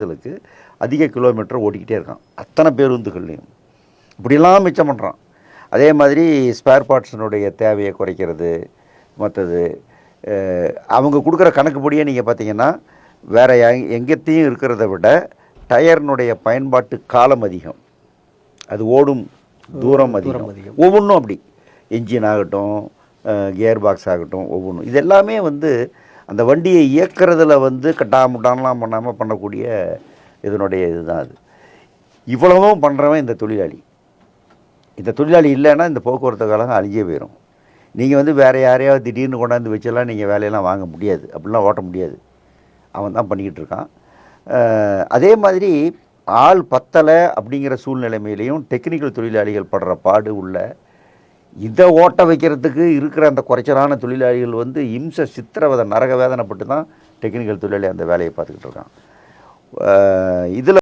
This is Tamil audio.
பேருந்துகளுக்கு அதிக கிலோமீட்டர் ஓடிக்கிட்டே இருக்கான். அத்தனை பேருந்துகள்லையும். இப்படிலாம் மிச்சம் பண்ணுறான் அதே மாதிரி ஸ்பேர் பார்ட்ஸினுடைய தேவையை குறைக்கிறது மற்றது அவங்க கொடுக்குற கணக்குப்படியே நீங்கள் பார்த்தீங்கன்னா வேறு எங்கத்தையும் இருக்கிறத விட டயர்னுடைய பயன்பாட்டு காலம் அதிகம். அது ஓடும் தூரம் அதிகம். அதிகம். ஒவ்வொன்றும் அப்படி. என்ஜின் ஆகட்டும் கியர் பாக்ஸ் ஆகட்டும் ஒவ்வொன்றும் இது எல்லாமே வந்து அந்த வண்டியை இயக்கிறதுல வந்து கட்டாமுட்டான்லாம் பண்ணாமல் பண்ணக்கூடிய இதனுடைய இதுதான் அது. இவ்வளவும் பண்ணுறவன் இந்த தொழிலாளி. இந்த தொழிலாளி இல்லைன்னா இந்த போக்குவரத்து கழகம் அழிஞ்சே போயிடும் நீங்கள் வந்து வேறு யாரையாவது திடீர்னு கொண்டாந்து வச்செல்லாம் நீங்கள் வேலையெல்லாம் வாங்க முடியாது. அப்படிலாம் ஓட்ட முடியாது. அவன் தான் பண்ணிக்கிட்டு இருக்கான். அதே மாதிரி ஆள் பத்தலை அப்படிங்கிற சூழ்நிலைமையிலையும் டெக்னிக்கல் தொழிலாளிகள் படுற பாடு உள்ள இதை ஓட்ட வைக்கிறதுக்கு இருக்கிற அந்த குறைச்சலான தொழிலாளிகள் வந்து இம்ச சித்திரவதை நரக வேதனைப்பட்டு தான் டெக்னிக்கல் தொழிலாளி அந்த வேலையை பார்த்துக்கிட்டு இருக்கான். இதில்